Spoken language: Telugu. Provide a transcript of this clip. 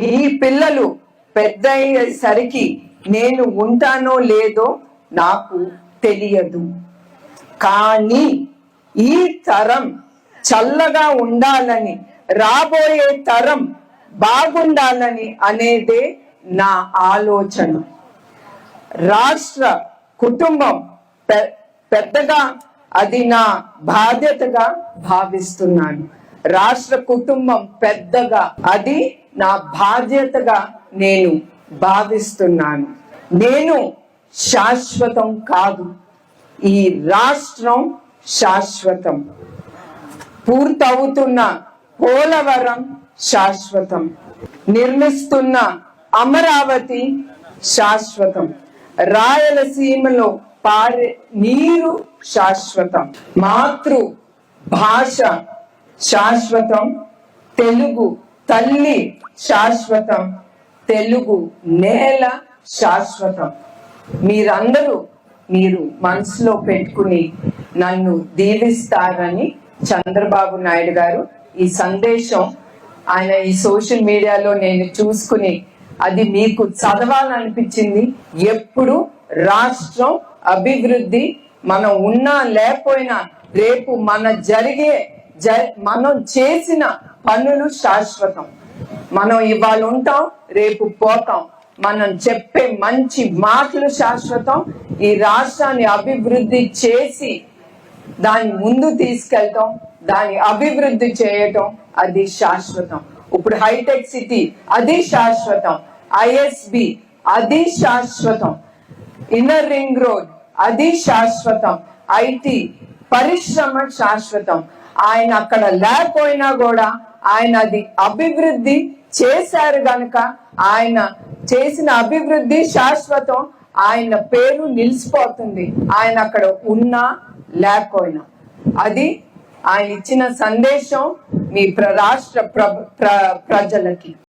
ఈ పిల్లలు పెద్ద అయ్యేసరికి నేను ఉంటానో లేదో నాకు తెలియదు. కానీ ఈ తరం చల్లగా ఉండాలని రాబోయే తరం బాగుండాలని అనేదే నా ఆలోచన. రాష్ట్ర కుటుంబం పె- పెద్దగా అది నా బాధ్యతగా భావిస్తున్నాను. రాష్ట్ర కుటుంబం పెద్దగా అది నా బాధ్యతగా నేను భావిస్తున్నాను. నేను శాశ్వతం కాదు. ఈ రాష్ట్రం శాశ్వతం. పూర్తవుతున్న పోలవరం శాశ్వతం. నిర్మిస్తున్న అమరావతి శాశ్వతం. రాయలసీమలో పారే నీరు శాశ్వతం. మాతృ భాష శాశ్వతం. తెలుగు తల్లి శాశ్వతం. తెలుగు నేల శాశ్వతం. మీరందరూ మీరు మనసులో పెట్టుకుని నన్ను దీవిస్తారని చంద్రబాబు నాయుడు గారు ఈ సందేశం ఆయన ఈ సోషల్ మీడియాలో నేను చూసుకుని అది మీకు చదవాలనిపించింది. ఎప్పుడు రాష్ట్రం అభివృద్ధి మనం ఉన్నా లేకపోయినా రేపు మన జరిగే మనం చేసిన పనులు శాశ్వతం. మనం ఇవాళ ఉంటాం రేపు పోతాం. మనం చెప్పే మంచి మాటలు శాశ్వతం. ఈ రాష్ట్రాన్ని అభివృద్ధి చేసి దాన్ని ముందు తీసుకెళ్తాం దాన్ని అభివృద్ధి చేయటం అది శాశ్వతం. ఇప్పుడు హైటెక్ సిటీ అది శాశ్వతం. ఐఎస్బి అది శాశ్వతం. ఇన్నర్ రింగ్ రోడ్ అది శాశ్వతం. ఐటి పరిశ్రమ శాశ్వతం. ఆయన అక్కడ లేకపోయినా కూడా ఆయన అది అభివృద్ధి చేశారు గనక ఆయన చేసిన అభివృద్ధి శాశ్వతం. ఆయన పేరు నిలిచిపోతుంది. ఆయన అక్కడ ఉన్నా లేకపోయినా. అది ఆయన ఇచ్చిన సందేశం మీ ప్ర- రాష్ట్ర ప్ర- ప్ర- ప్రజలకి.